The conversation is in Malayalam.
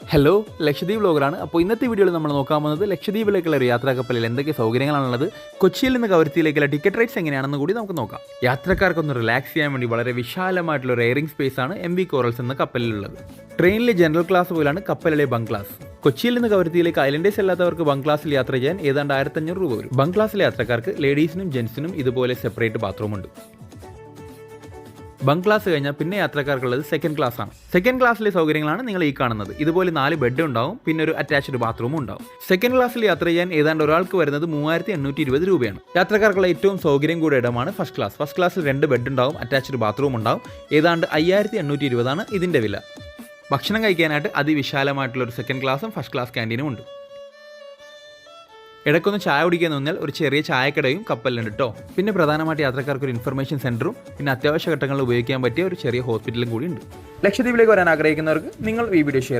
ഹലോ ലക്ഷദ്വീപ് വ്ലോഗറാണ് അപ്പോൾ ഇന്നത്തെ വീഡിയോയിൽ നമ്മൾ നോക്കാൻ പോകുന്നത് ലക്ഷദ്വീപിലേക്കുള്ള ഒരു യാത്രാ കപ്പലിൽ എന്തൊക്കെ സൗകര്യങ്ങളാണുള്ളത് കൊച്ചിയിൽ നിന്ന് കവരത്തിയിലേക്കുള്ള ടിക്കറ്റ് റേറ്റ്സ് എങ്ങനെയാണെന്ന് കൂടി നമുക്ക് നോക്കാം. യാത്രക്കാർക്കൊന്ന് റിലാക്സ് ചെയ്യാൻ വേണ്ടി വളരെ വിശാലമായിട്ടുള്ള ഒരു എയറിംഗ് സ്പേസ് ആണ് എം വി കോറൽസ് എന്ന കപ്പലിലുള്ളത്. ട്രെയിനിലെ ജനറൽ ക്ലാസ് പോലാണ് കപ്പലിലെ ബങ്ക് ക്ലാസ് കൊച്ചിയിൽ നിന്ന് കവരത്തിയിലേക്ക് ഐലൻഡേഴ്സ് അല്ലാത്തവർക്ക് ബങ്ക് ക്ലാസ്സിൽ യാത്ര ചെയ്യാൻ ഏതാണ്ട് ആയിരത്തഞ്ഞൂറ് രൂപ വരും. ബങ്ക് ക്ലാസ്സിലെ യാത്രക്കാർക്ക് ലേഡീസിനും ജെൻസിനും ഇതുപോലെ സെപ്പറേറ്റ് ബാത്റൂം ഉണ്ട്. ബങ്ക് ക്ലാസ് കഴിഞ്ഞാൽ പിന്നെ യാത്രക്കാർക്കുള്ളത് സെക്കൻഡ് ക്ലാസ് ആണ്. സെക്കൻഡ് ക്ലാസ്സിലെ സൗകര്യങ്ങളാണ് നിങ്ങൾ ഈ കാണുന്നത്. ഇതുപോലെ നാല് ബെഡ് ഉണ്ടാവും പിന്നെ ഒരു അറ്റാച്ച്ഡ് ബാത്റൂമും ഉണ്ടാവും. സെക്കൻഡ് ക്ലാസ്സിൽ യാത്ര ചെയ്യാൻ ഏതാണ്ട് ഒരാൾക്ക് വരുന്നത് മൂവായിരത്തി എണ്ണൂറ്റി ഇരുപത് രൂപയാണ്. യാത്രക്കാർക്കുള്ള ഏറ്റവും സൗകര്യം കൂടിയ ഇടമാണ് ഫസ്റ്റ് ക്ലാസ് ഫസ്റ്റ് ക്ലാസ്സിൽ രണ്ട് ബെഡ് ഉണ്ടാവും അറ്റാച്ച്ഡ് ബാത്റൂം ഉണ്ടാവും. ഏതാണ്ട് അയ്യായിരത്തി എണ്ണൂറ്റി ഇരുപതാണ് ഇതിന്റെ വില. ഭക്ഷണം കഴിക്കാനായിട്ട് അതിവിശാലമായിട്ടുള്ള ഒരു സെക്കൻഡ് ക്ലാസ്സും ഫസ്റ്റ് ക്ലാസ് ക്യാന്റീനും ഉണ്ട്. ഇടയ്ക്കൊന്ന് ചായ കുടിക്കാൻ നിന്നാൽ ഒരു ചെറിയ ചായക്കടയും കപ്പലിലുണ്ട് കേട്ടോ പിന്നെ പ്രധാനമായിട്ട് യാത്രക്കാർക്ക് ഒരു ഇൻഫർമേഷൻ സെന്ററും പിന്നെ അത്യാവശ്യ ഘട്ടങ്ങളിൽ ഉപയോഗിക്കാൻ പറ്റിയ ഒരു ചെറിയ ഹോസ്പിറ്റലും കൂടി ഉണ്ട്. ലക്ഷദ്വീപിലേക്ക് വരാൻ ആഗ്രഹിക്കുന്നവർക്ക് നിങ്ങൾ ഈ വീഡിയോ ഷെയർ